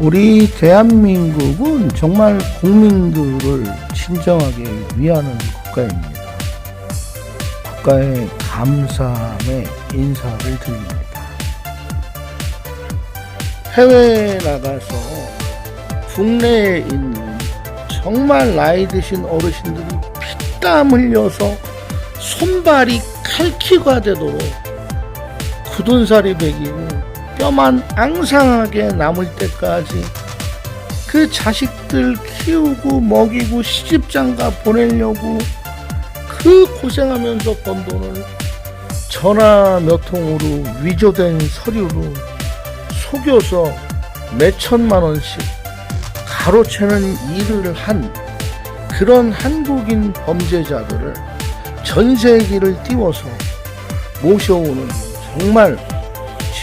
우리 대한민국은 정말 국민들을 진정하게 위하는 국가입니다. 국가의 감사함에 인사를 드립니다. 해외에 나가서 국내에 있는 정말 나이 드신 어르신들이 피땀 흘려서 손발이 칼키가 되도록 굳은 살이 배기고 뼈만 앙상하게 남을 때까지 그 자식들 키우고 먹이고 시집장가 보내려고 그 고생하면서 번 돈을 전화 몇 통으로 위조된 서류로 속여서 몇 천만 원씩 가로채는 일을 한 그런 한국인 범죄자들을 전 세계를 띄워서 모셔오는 정말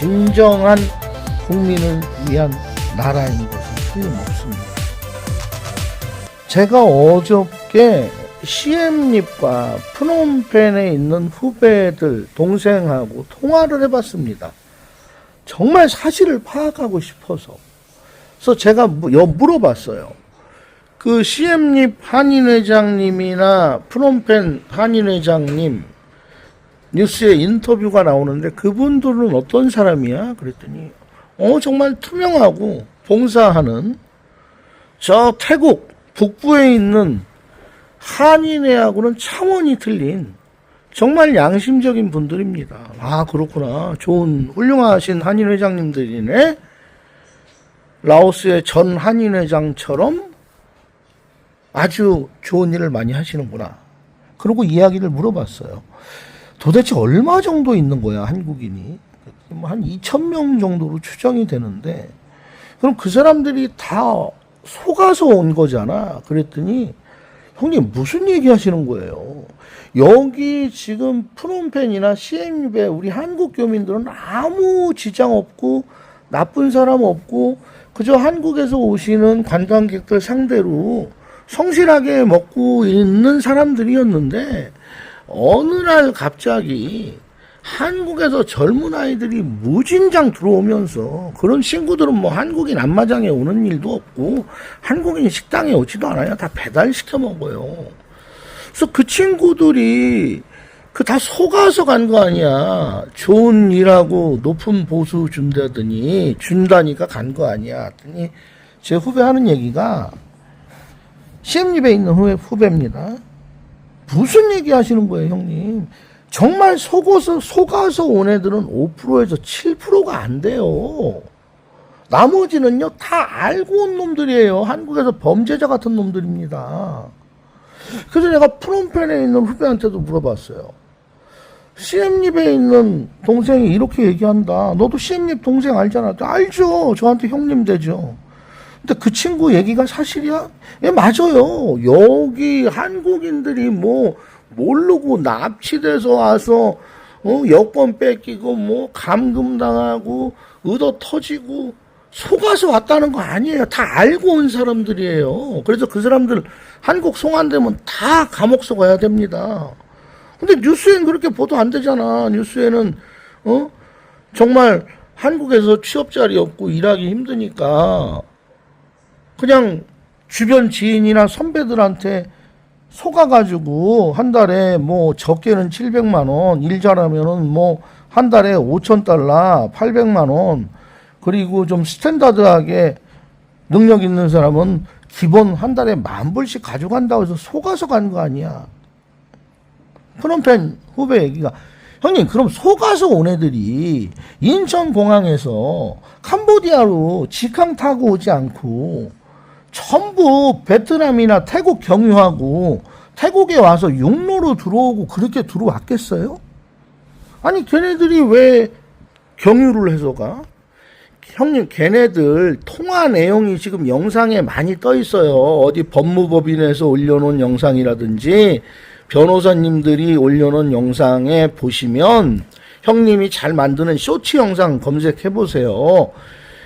진정한 국민을 위한 나라인 것은 틀림없습니다. 제가 어저께 CM립과 프놈펜에 있는 후배들, 동생하고 통화를 해봤습니다. 정말 사실을 파악하고 싶어서. 그래서 제가 물어봤어요. 그 CM립 한인회장님이나 프놈펜 한인회장님 뉴스에 인터뷰가 나오는데 그분들은 어떤 사람이야? 그랬더니 어 정말 투명하고 봉사하는 저 태국 북부에 있는 한인회하고는 차원이 틀린 정말 양심적인 분들입니다. 아 그렇구나. 좋은 훌륭하신 한인 회장님들이네. 라오스의 전 한인 회장처럼 아주 좋은 일을 많이 하시는구나. 그리고 이야기를 물어봤어요. 도대체 얼마 정도 있는 거야 한국인이? 뭐한 2천 명 정도로 추정이 되는데 그럼 그 사람들이 다 속아서 온 거잖아. 그랬더니 형님 무슨 얘기 하시는 거예요? 여기 지금 프롬펜이나 CMU에 우리 한국 교민들은 아무 지장 없고 나쁜 사람 없고 그저 한국에서 오시는 관광객들 상대로 성실하게 먹고 있는 사람들이었는데 어느 날 갑자기 한국에서 젊은 아이들이 무진장 들어오면서 그런 친구들은 뭐 한국인 안마장에 오는 일도 없고 한국인 식당에 오지도 않아요. 다 배달시켜 먹어요. 그래서 그 친구들이 그 다 속아서 간 거 아니야. 좋은 일하고 높은 보수 준다더니 준다니까 간 거 아니야. 했더니 제 후배 하는 얘기가 CM립에 있는 후배, 후배입니다. 무슨 얘기 하시는 거예요, 형님? 정말 속아서, 속아서 온 애들은 5%에서 7%가 안 돼요. 나머지는요, 다 알고 온 놈들이에요. 한국에서 범죄자 같은 놈들입니다. 그래서 내가 프롬펜에 있는 후배한테도 물어봤어요. CM립에 있는 동생이 이렇게 얘기한다. 너도 CM립 동생 알잖아. 알죠. 저한테 형님 되죠. 근데 그 친구 얘기가 사실이야? 예, 맞아요. 여기 한국인들이 뭐 모르고 납치돼서 와서 어, 여권 뺏기고 뭐 감금당하고 의도 터지고 속아서 왔다는 거 아니에요. 다 알고 온 사람들이에요. 그래서 그 사람들 한국 송환되면 다 감옥서 가야 됩니다. 근데 뉴스엔 그렇게 보도 안 되잖아. 뉴스에는 어 정말 한국에서 취업 자리 없고 일하기 힘드니까 그냥 주변 지인이나 선배들한테 속아가지고 한 달에 뭐 적게는 700만 원, 일 잘하면은 뭐 한 달에 5천 달러, 800만 원, 그리고 좀 스탠다드하게 능력 있는 사람은 기본 한 달에 만 불씩 가져간다고 해서 속아서 간 거 아니야. 프놈펜 후배 얘기가 형님 그럼 속아서 온 애들이 인천공항에서 캄보디아로 직항 타고 오지 않고 전부 베트남이나 태국 경유하고 태국에 와서 육로로 들어오고 그렇게 들어왔겠어요? 아니 걔네들이 왜 경유를 해서 가? 형님 걔네들 통화 내용이 지금 영상에 많이 떠 있어요. 어디 법무법인에서 올려놓은 영상이라든지 변호사님들이 올려놓은 영상에 보시면 형님이 잘 만드는 쇼츠 영상 검색해 보세요.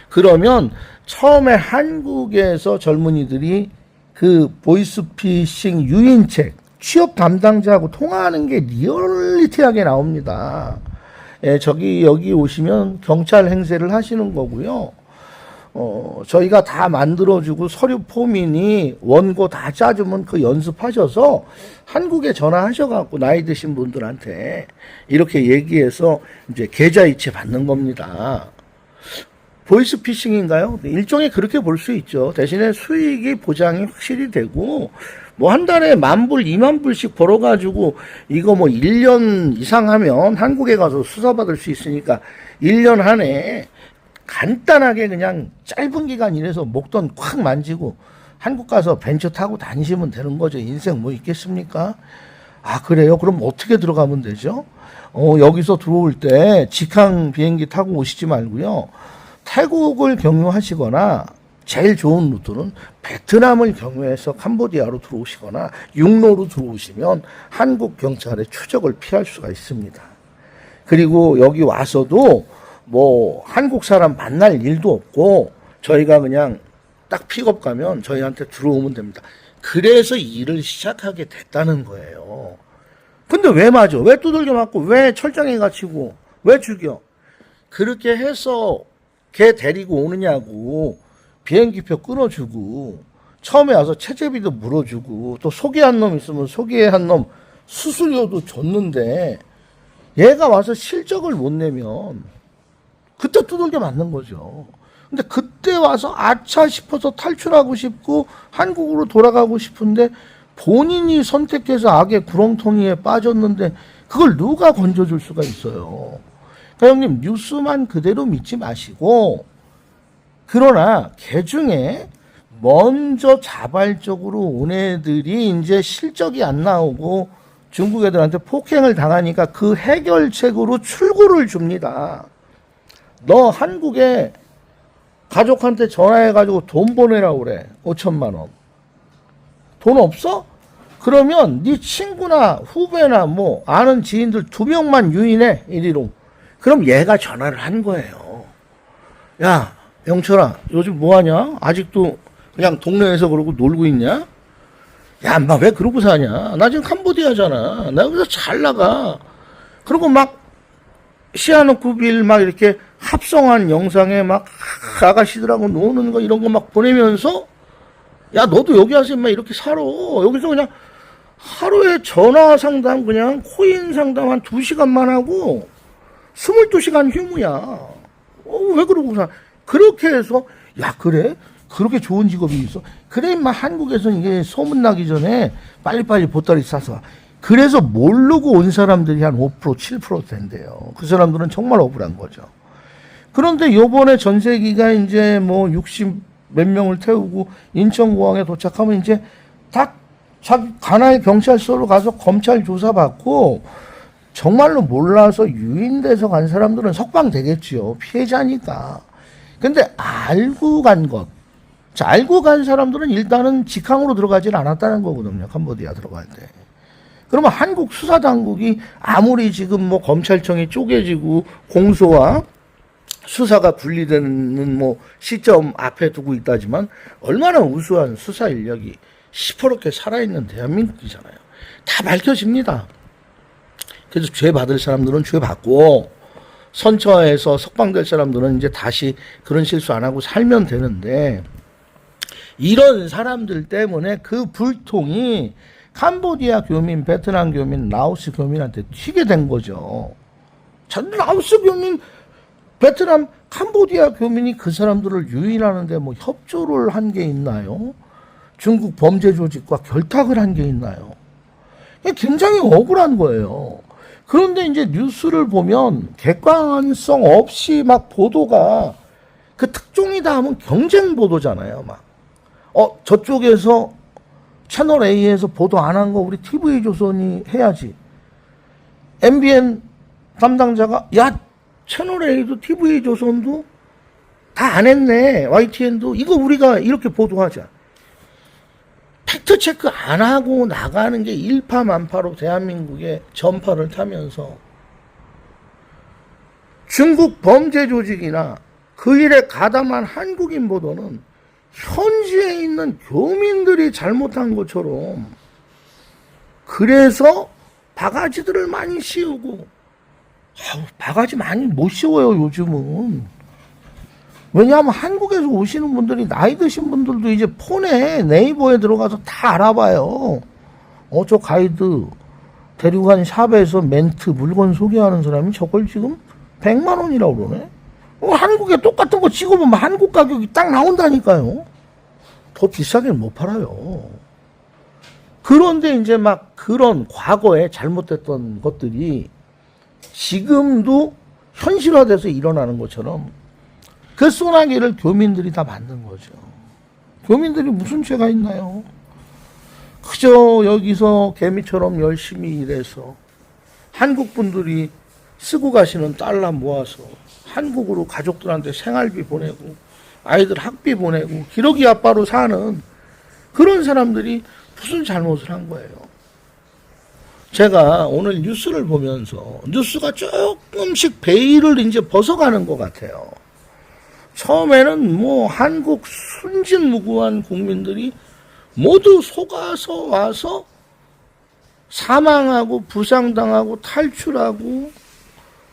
그러면 처음에 한국에서 젊은이들이 그 보이스피싱 유인책 취업 담당자하고 통화하는 게 리얼리티하게 나옵니다. 예, 저기 여기 오시면 경찰 행세를 하시는 거고요. 어, 저희가 다 만들어주고 서류 포민이 원고 다 짜주면 그 연습하셔서 한국에 전화하셔갖고 나이 드신 분들한테 이렇게 얘기해서 이제 계좌이체 받는 겁니다. 보이스피싱인가요? 네, 일종의 그렇게 볼 수 있죠. 대신에 수익이 보장이 확실히 되고, 뭐 한 달에 만 불, 이만 불씩 벌어가지고, 이거 뭐 1년 이상 하면 한국에 가서 수사받을 수 있으니까, 1년 안에 간단하게 그냥 짧은 기간 이래서 목돈 콱 만지고, 한국 가서 벤처 타고 다니시면 되는 거죠. 인생 뭐 있겠습니까? 아, 그래요? 그럼 어떻게 들어가면 되죠? 어, 여기서 들어올 때 직항 비행기 타고 오시지 말고요. 태국을 경유하시거나 제일 좋은 루트는 베트남을 경유해서 캄보디아로 들어오시거나 육로로 들어오시면 한국 경찰의 추적을 피할 수가 있습니다. 그리고 여기 와서도 뭐 한국 사람 만날 일도 없고 저희가 그냥 딱 픽업 가면 저희한테 들어오면 됩니다. 그래서 일을 시작하게 됐다는 거예요. 근데 왜 맞아? 왜 두들겨 맞고 왜 철장에 갇히고 왜 죽여? 그렇게 해서 걔 데리고 오느냐고 비행기표 끊어주고 처음에 와서 체제비도 물어주고 또 소개한 놈 있으면 소개한 놈 수수료도 줬는데 얘가 와서 실적을 못 내면 그때 두들겨 맞는 거죠. 근데 그때 와서 아차 싶어서 탈출하고 싶고 한국으로 돌아가고 싶은데 본인이 선택해서 악의 구렁텅이에 빠졌는데 그걸 누가 건져줄 수가 있어요. 그러니까 형님 뉴스만 그대로 믿지 마시고 그러나 개 중에 먼저 자발적으로 온 애들이 이제 실적이 안 나오고 중국 애들한테 폭행을 당하니까 그 해결책으로 출구를 줍니다. 너 한국에 가족한테 전화해가지고 돈 보내라고 그래. 5천만 원. 돈 없어? 그러면 네 친구나 후배나 뭐 아는 지인들 두 명만 유인해. 이리로. 그럼 얘가 전화를 한 거예요. 야, 영철아, 요즘 뭐 하냐? 아직도 그냥 동네에서 그러고 놀고 있냐? 야, 인마 왜 그러고 사냐? 나 지금 캄보디아잖아. 나 여기서 잘 나가. 그리고 막 시아노쿠빌 막 이렇게 합성한 영상에 막 아가씨들하고 노는 거 이런 거 막 보내면서 야, 너도 여기 와서 인마 이렇게 살아. 여기서 그냥 하루에 전화 상담 그냥 코인 상담 한 두 시간만 하고 22시간 휴무야. 어, 왜 그러고 사? 그렇게 해서, 야, 그래? 그렇게 좋은 직업이 있어? 그래, 임마, 한국에서 이게 소문나기 전에 빨리빨리 보따리 싸서. 와. 그래서 모르고 온 사람들이 한 5%, 7% 된대요. 그 사람들은 정말 억울한 거죠. 그런데 요번에 전세기가 이제 뭐 60 몇 명을 태우고 인천공항에 도착하면 이제 다 자기 관할 경찰서로 가서 검찰 조사받고 정말로 몰라서 유인돼서 간 사람들은 석방 되겠지요. 피해자니까. 근데 알고 간 것. 자, 알고 간 사람들은 일단은 직항으로 들어가질 않았다는 거거든요. 캄보디아 들어갈 때. 그러면 한국 수사당국이 아무리 지금 뭐 검찰청이 쪼개지고 공소와 수사가 분리되는 뭐 시점 앞에 두고 있다지만 얼마나 우수한 수사 인력이 시퍼렇게 살아있는 대한민국이잖아요. 다 밝혀집니다. 그래서 죄 받을 사람들은 죄 받고 선처에서 석방될 사람들은 이제 다시 그런 실수 안 하고 살면 되는데 이런 사람들 때문에 그 불통이 캄보디아 교민, 베트남 교민, 라오스 교민한테 튀게 된 거죠. 전 라오스 교민, 베트남, 캄보디아 교민이 그 사람들을 유인하는데 뭐 협조를 한 게 있나요? 중국 범죄 조직과 결탁을 한 게 있나요? 굉장히 억울한 거예요. 그런데 이제 뉴스를 보면 객관성 없이 막 보도가 그 특종이다 하면 경쟁 보도잖아요. 막. 어, 저쪽에서 채널 A에서 보도 안 한 거 우리 TV 조선이 해야지. MBN 담당자가 야, 채널 A도 TV 조선도 다 안 했네. YTN도 이거 우리가 이렇게 보도하자. 팩트 체크 안 하고 나가는 게 일파만파로 대한민국의 전파를 타면서 중국 범죄 조직이나 그 일에 가담한 한국인 보도는 현지에 있는 교민들이 잘못한 것처럼 그래서 바가지들을 많이 씌우고 아우, 바가지 많이 못 씌워요 요즘은 왜냐하면 한국에서 오시는 분들이 나이 드신 분들도 이제 폰에 네이버에 들어가서 다 알아봐요. 어, 저 가이드 데리고 간 샵에서 멘트 물건 소개하는 사람이 저걸 지금 100만 원이라고 그러네. 어, 한국에 똑같은 거 찍어보면 한국 가격이 딱 나온다니까요. 더 비싸게는 못 팔아요. 그런데 이제 막 그런 과거에 잘못됐던 것들이 지금도 현실화돼서 일어나는 것처럼 그 소나기를 교민들이 다 만든 거죠. 교민들이 무슨 죄가 있나요? 그저 여기서 개미처럼 열심히 일해서 한국 분들이 쓰고 가시는 달러 모아서 한국으로 가족들한테 생활비 보내고 아이들 학비 보내고 기러기 아빠로 사는 그런 사람들이 무슨 잘못을 한 거예요. 제가 오늘 뉴스를 보면서 뉴스가 조금씩 베일을 이제 벗어가는 것 같아요. 처음에는 뭐 한국 순진무구한 국민들이 모두 속아서 와서 사망하고 부상당하고 탈출하고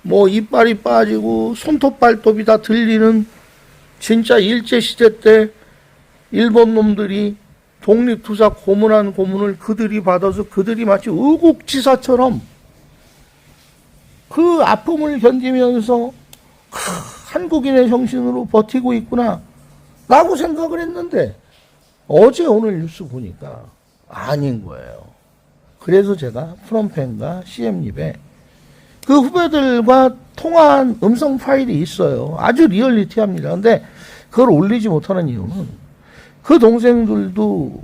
뭐 이빨이 빠지고 손톱 발톱이 다 들리는 진짜 일제 시대 때 일본 놈들이 독립투사 고문한 고문을 그들이 받아서 그들이 마치 의국지사처럼 그 아픔을 견디면서 크, 한국인의 정신으로 버티고 있구나 라고 생각을 했는데 어제 오늘 뉴스 보니까 아닌 거예요. 그래서 제가 프롬펜과 CM립에 그 후배들과 통화한 음성 파일이 있어요. 아주 리얼리티합니다. 근데 그걸 올리지 못하는 이유는 그 동생들도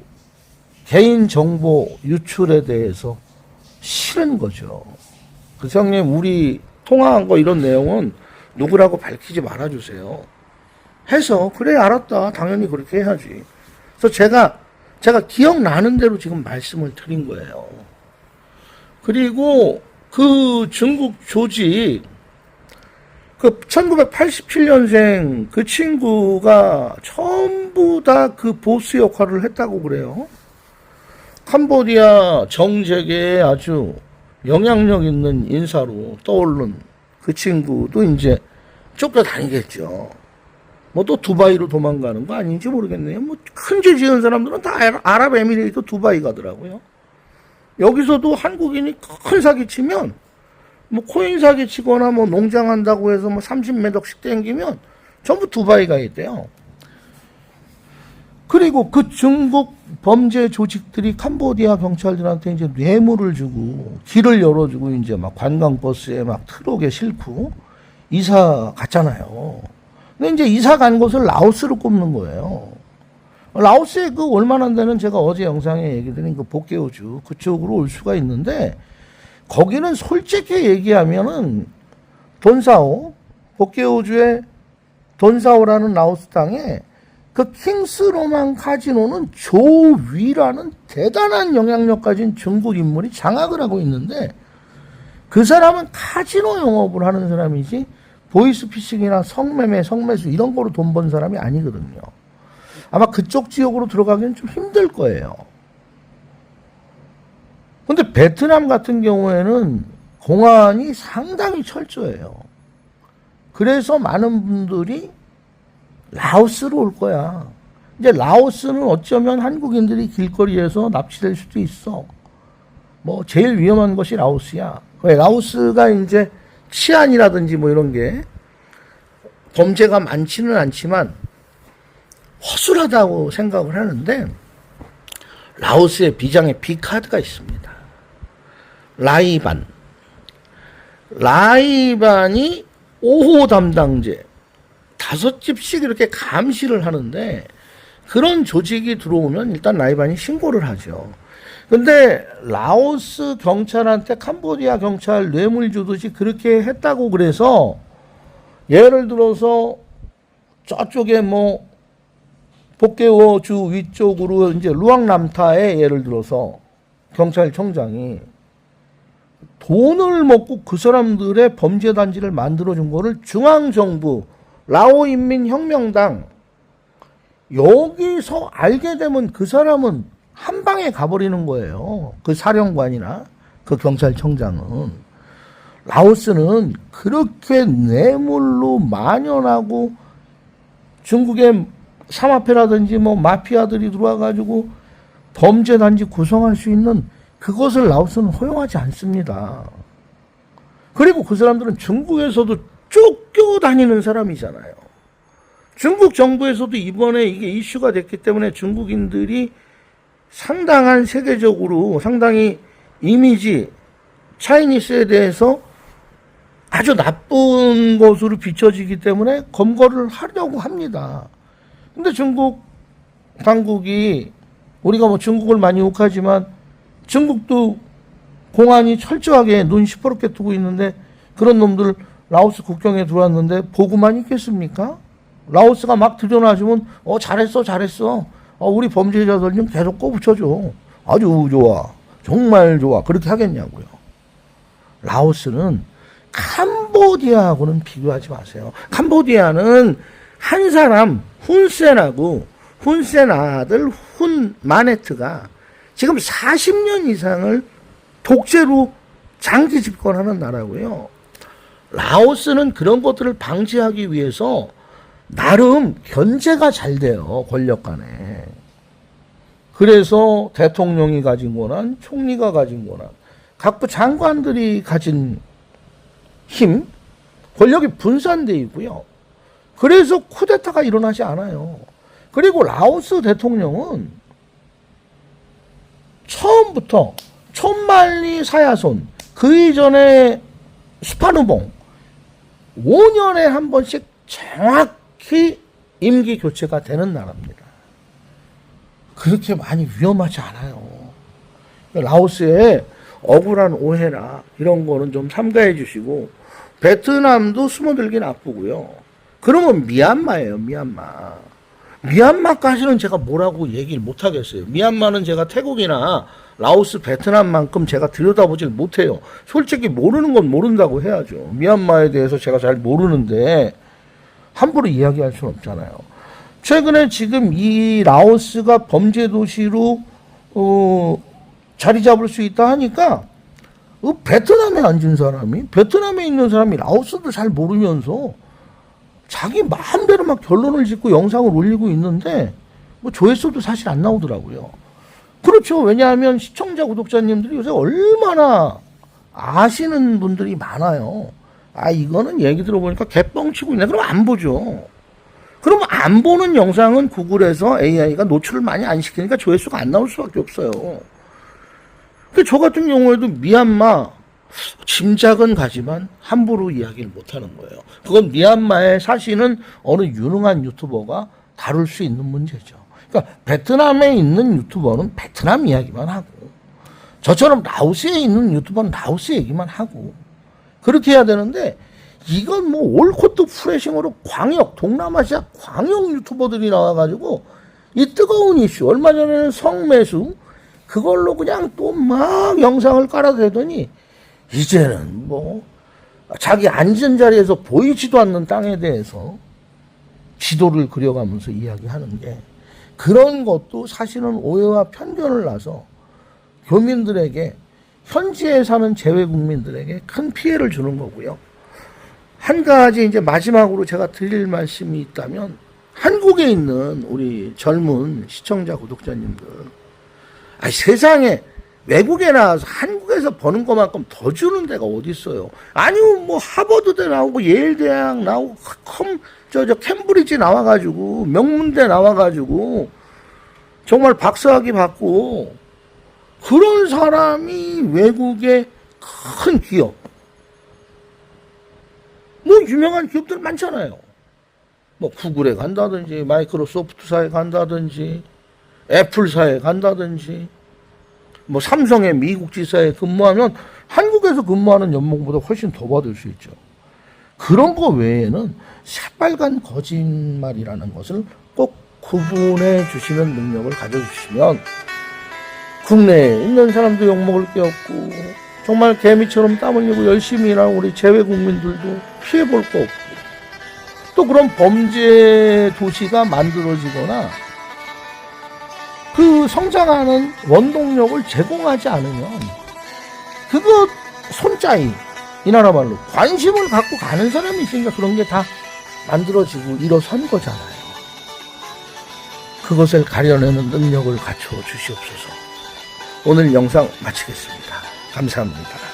개인 정보 유출에 대해서 싫은 거죠. 그래서 형님, 우리 통화한 거 이런 내용은 누구라고 밝히지 말아주세요. 해서, 그래, 알았다. 당연히 그렇게 해야지. 그래서 제가, 제가 기억나는 대로 지금 말씀을 드린 거예요. 그리고 그 중국 조직, 그 1987년생 그 친구가 전부 다 그 보스 역할을 했다고 그래요. 캄보디아 정재계에 아주 영향력 있는 인사로 떠오른 그 친구도 이제 쫓겨다니겠죠. 뭐 또 두바이로 도망가는 거 아닌지 모르겠네요. 뭐 큰 죄 지은 사람들은 다 아랍- 아랍에미레이트 두바이 가더라고요. 여기서도 한국인이 큰 사기 치면 뭐 코인 사기 치거나 뭐 농장한다고 해서 뭐 30매덕씩 땡기면 전부 두바이 가 있대요. 그리고 그 중국 범죄 조직들이 캄보디아 경찰들한테 이제 뇌물을 주고 길을 열어주고 이제 막 관광버스에 막 트럭에 싣고 이사 갔잖아요. 근데 이제 이사 간 곳을 라오스로 꼽는 거예요. 라오스에 그 얼마나 안 되는 제가 어제 영상에 얘기 드린 그 복개오주 그쪽으로 올 수가 있는데 거기는 솔직히 얘기하면은 돈사오 복개오주의 돈사오라는 라오스 땅에 그 킹스 로만 카지노는 조위라는 대단한 영향력 가진 중국 인물이 장악을 하고 있는데 그 사람은 카지노 영업을 하는 사람이지 보이스피싱이나 성매매, 성매수 이런 거로 돈 번 사람이 아니거든요. 아마 그쪽 지역으로 들어가기는 좀 힘들 거예요. 근데 베트남 같은 경우에는 공안이 상당히 철저해요. 그래서 많은 분들이 라오스로 올 거야. 이제 라오스는 어쩌면 한국인들이 길거리에서 납치될 수도 있어. 뭐 제일 위험한 것이 라오스야. 왜 라오스가 이제 치안이라든지 뭐 이런 게 범죄가 많지는 않지만 허술하다고 생각을 하는데 라오스의 비장의 비카드가 있습니다. 라이반. 라이반이 5호 담당제 다섯 집씩 이렇게 감시를 하는데 그런 조직이 들어오면 일단 라이반이 신고를 하죠. 근데 라오스 경찰한테 캄보디아 경찰 뇌물 주듯이 그렇게 했다고 그래서 예를 들어서 저쪽에 뭐 복개워 주 위쪽으로 이제 루앙남타에 예를 들어서 경찰청장이 돈을 먹고 그 사람들의 범죄 단지를 만들어 준 거를 중앙정부 라오 인민혁명당 여기서 알게 되면 그 사람은 한 방에 가버리는 거예요. 그 사령관이나 그 경찰청장은 라오스는 그렇게 뇌물로 만연하고 중국의 사마페라든지 뭐 마피아들이 들어와가지고 범죄 단지 구성할 수 있는 그것을 라오스는 허용하지 않습니다. 그리고 그 사람들은 중국에서도 쫓겨다니는 사람이잖아요. 중국 정부에서도 이번에 이게 이슈가 됐기 때문에 중국인들이 상당한 세계적으로 상당히 이미지 차이니스에 대해서 아주 나쁜 것으로 비춰지기 때문에 검거를 하려고 합니다. 근데 중국 당국이 우리가 뭐 중국을 많이 욕하지만 중국도 공안이 철저하게 눈 시퍼렇게 뜨고 있는데 그런 놈들 라오스 국경에 들어왔는데 보고만 있겠습니까? 라오스가 막 들여놔주면 어 잘했어 잘했어. 어, 우리 범죄자들 좀 계속 꼬부쳐줘. 아주 좋아. 정말 좋아. 그렇게 하겠냐고요. 라오스는 캄보디아하고는 비교하지 마세요. 캄보디아는 한 사람 훈센하고 훈센 아들 훈 마네트가 지금 40년 이상을 독재로 장기 집권하는 나라고요. 라오스는 그런 것들을 방지하기 위해서 나름 견제가 잘 돼요. 권력 간에. 그래서 대통령이 가진 권한, 총리가 가진 권한, 각부 장관들이 가진 힘, 권력이 분산돼 있고요. 그래서 쿠데타가 일어나지 않아요. 그리고 라오스 대통령은 처음부터 촌말리 사야손 그 이전에 스파누봉 5년에 한 번씩 정확히 임기 교체가 되는 나라입니다. 그렇게 많이 위험하지 않아요. 라오스의 억울한 오해나 이런 거는 좀 삼가해 주시고 베트남도 숨어들기 나쁘고요. 그러면 미얀마예요, 미얀마. 미얀마까지는 제가 뭐라고 얘기를 못 하겠어요. 미얀마는 제가 태국이나 라오스, 베트남만큼 제가 들여다보질 못해요. 솔직히 모르는 건 모른다고 해야죠. 미얀마에 대해서 제가 잘 모르는데 함부로 이야기할 수는 없잖아요. 최근에 지금 이 라오스가 범죄 도시로 어, 자리 잡을 수 있다 하니까 어, 베트남에 앉은 사람이 베트남에 있는 사람이 라오스도 잘 모르면서 자기 마음대로 막 결론을 짓고 영상을 올리고 있는데 뭐 조회수도 사실 안 나오더라고요. 그렇죠. 왜냐하면 시청자 구독자님들이 요새 얼마나 아시는 분들이 많아요. 아 이거는 얘기 들어보니까 개뻥치고 있네. 그럼 안 보죠. 그럼 안 보는 영상은 구글에서 AI가 노출을 많이 안 시키니까 조회수가 안 나올 수밖에 없어요. 그 저 같은 경우에도 미얀마 짐작은 가지만 함부로 이야기를 못하는 거예요. 그건 미얀마에 사시는 어느 유능한 유튜버가 다룰 수 있는 문제죠. 그러니까 베트남에 있는 유튜버는 베트남 이야기만 하고 저처럼 라오스에 있는 유튜버는 라오스 얘기만 하고 그렇게 해야 되는데 이건 뭐 올코트 프레싱으로 광역 동남아시아 광역 유튜버들이 나와가지고 이 뜨거운 이슈 얼마 전에는 성매수 그걸로 그냥 또 막 영상을 깔아대더니 이제는 뭐 자기 앉은 자리에서 보이지도 않는 땅에 대해서 지도를 그려가면서 이야기하는 게 그런 것도 사실은 오해와 편견을 나서 교민들에게 현지에 사는 재외 국민들에게 큰 피해를 주는 거고요. 한 가지 이제 마지막으로 제가 드릴 말씀이 있다면 한국에 있는 우리 젊은 시청자 구독자님들 아 세상에 외국에 나와서 한국에서 버는 것만큼 더 주는 데가 어디 있어요? 아니면 뭐 하버드대 나오고 예일 대학 나오고 컴저저 캠브리지 나와가지고 명문대 나와가지고 정말 박사학위 받고 그런 사람이 외국의 큰 기업 뭐 유명한 기업들 많잖아요. 뭐 구글에 간다든지 마이크로소프트사에 간다든지 애플사에 간다든지 뭐 삼성의 미국 지사에 근무하면 한국에서 근무하는 연봉보다 훨씬 더 받을 수 있죠. 그런 거 외에는 새빨간 거짓말이라는 것을 꼭 구분해 주시는 능력을 가져주시면 국내에 있는 사람도 욕먹을 게 없고 정말 개미처럼 땀 흘리고 열심히 일하는 우리 재외 국민들도 피해 볼 거 없고 또 그런 범죄 도시가 만들어지거나 그 성장하는 원동력을 제공하지 않으면 그거 손짜이 이 나라 말로 관심을 갖고 가는 사람이 있으니까 그런 게 다 만들어지고 일어선 거잖아요. 그것을 가려내는 능력을 갖춰 주시옵소서. 오늘 영상 마치겠습니다. 감사합니다.